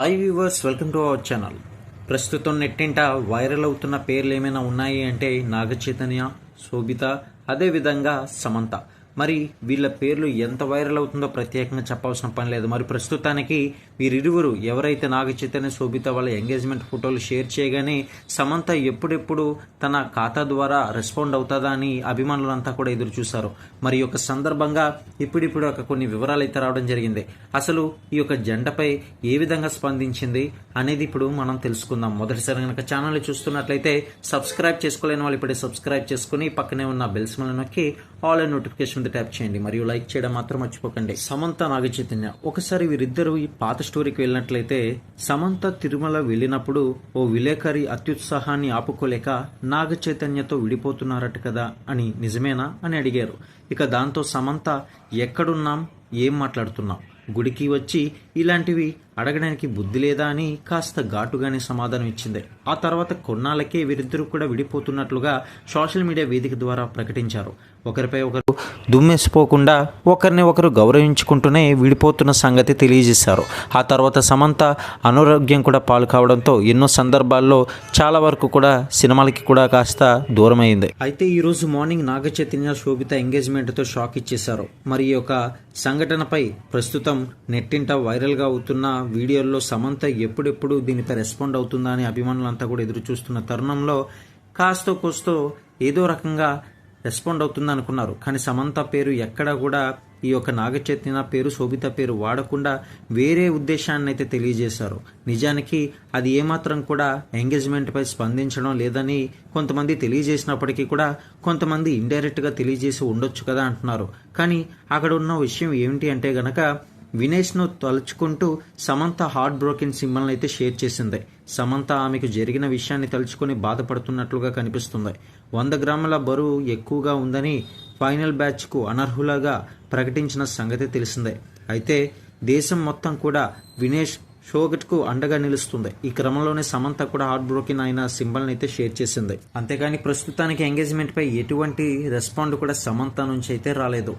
Hi viewers welcome to our channel ప్రస్తుతం నెట్టింట viral అవుతున్న పేర్లు ఏమైనా ఉన్నాయి అంటే నాగచైతన్య శోభిత అదేవిధంగా సమంత. మరి వీళ్ళ పేర్లు ఎంత వైరల్ అవుతుందో ప్రత్యేకంగా చెప్పాల్సిన పని లేదు. మరి ప్రస్తుతానికి వీరిరువురు ఎవరైతే నాగ చైతన్య శోభిత వాళ్ళ ఎంగేజ్మెంట్ ఫోటోలు షేర్ చేయగానే సమంత ఎప్పుడెప్పుడు తన ఖాతా ద్వారా రెస్పాండ్ అవుతుందా అని అభిమానులంతా కూడా ఎదురు చూశారు. మరి యొక్క సందర్భంగా ఇప్పుడిప్పుడు ఒక కొన్ని వివరాలు అయితే రావడం జరిగింది. అసలు ఈ యొక్క జంటపై ఏ విధంగా స్పందించింది అనేది ఇప్పుడు మనం తెలుసుకుందాం. మొదటిసారి కనుక ఛానల్ చూస్తున్నట్లయితే సబ్స్క్రైబ్ చేసుకోలేని వాళ్ళు ఇప్పుడే సబ్స్క్రైబ్ చేసుకుని పక్కనే ఉన్న బెల్స్ మీద నొక్కి ఆల్ నోటిఫికేషన్ కింద ట్యాప్ చేయండి మరియు లైక్ చేయడం మాత్రం మర్చిపోకండి. సమంత నాగ చైతన్య ఒకసారి వీరిద్దరూ ఈ పాత స్టోరీకి వెళ్ళినట్లయితే సమంత తిరుమల వెళ్ళినప్పుడు ఓ విలేకరి అత్యుత్సాహాన్ని ఆపుకోలేక నాగ చైతన్యతో విడిపోతున్నారట కదా అని నిజమేనా అని అడిగారు. ఇక దాంతో సమంత ఎక్కడున్నాం? ఏం మాట్లాడుతున్నాం? గుడికి వచ్చి ఇలాంటివి అడగడానికి బుద్ధి లేదా అని కాస్త ఘాటుగానే సమాధానం ఇచ్చింది. ఆ తర్వాత కొన్నాళ్ళకే వీరిద్దరూ కూడా విడిపోతున్నట్లుగా సోషల్ మీడియా వేదిక ద్వారా ప్రకటించారు. ఒకరిపై ఒకరు దుమ్మేసిపోకుండా ఒకరిని ఒకరు గౌరవించుకుంటూనే విడిపోతున్న సంగతి తెలియజేశారు. ఆ తర్వాత సమంత అనారోగ్యం కూడా పాలు కావడంతో ఎన్నో సందర్భాల్లో చాలా వరకు కూడా సినిమాలకి కూడా కాస్త దూరమైంది. అయితే ఈరోజు మార్నింగ్ నాగ చైతన్య శోభిత ఎంగేజ్మెంట్తో షాక్ ఇచ్చేశారు. మరి ఈ యొక్క సంఘటనపై ప్రస్తుతం నెట్టింట వైరల్గా అవుతున్న వీడియోల్లో సమంత ఎప్పుడెప్పుడు దీనిపై రెస్పాండ్ అవుతుందా అని అభిమానులంతా కూడా ఎదురు చూస్తున్న తరుణంలో కాస్తో కోస్తో ఏదో రకంగా రెస్పాండ్ అవుతుంది అనుకున్నారు. కానీ సమంత పేరు ఎక్కడా కూడా ఈ యొక్క నాగచైతన్య పేరు శోభిత పేరు వాడకుండా వేరే ఉద్దేశాన్ని అయితే తెలియజేశారు. నిజానికి అది ఏమాత్రం కూడా ఎంగేజ్మెంట్పై స్పందించడం లేదని కొంతమంది తెలియజేసినప్పటికీ కూడా కొంతమంది ఇండైరెక్ట్గా తెలియజేసి ఉండొచ్చు కదా అంటున్నారు. కానీ అక్కడ ఉన్న విషయం ఏమిటి అంటే గనక వినేష్ను తలుచుకుంటూ సమంత హార్ట్ బ్రోకెన్ సింబల్ని అయితే షేర్ చేసింది. సమంత ఆమెకు జరిగిన విషయాన్ని తలుచుకొని బాధపడుతున్నట్లుగా కనిపిస్తుంది. వంద గ్రాముల బరువు ఎక్కువగా ఉందని ఫైనల్ బ్యాచ్కు అనర్హులుగా ప్రకటించిన సంగతి తెలిసిందే. అయితే దేశం మొత్తం కూడా వినేష్ షోగట్కు అండగా నిలుస్తుంది. ఈ క్రమంలోనే సమంత కూడా హార్ట్ బ్రోకెన్ అయిన సింబల్ని అయితే షేర్ చేసింది. అంతేకాని ప్రస్తుతానికి ఎంగేజ్మెంట్పై ఎటువంటి రెస్పాండ్ కూడా సమంత నుంచి అయితే రాలేదు.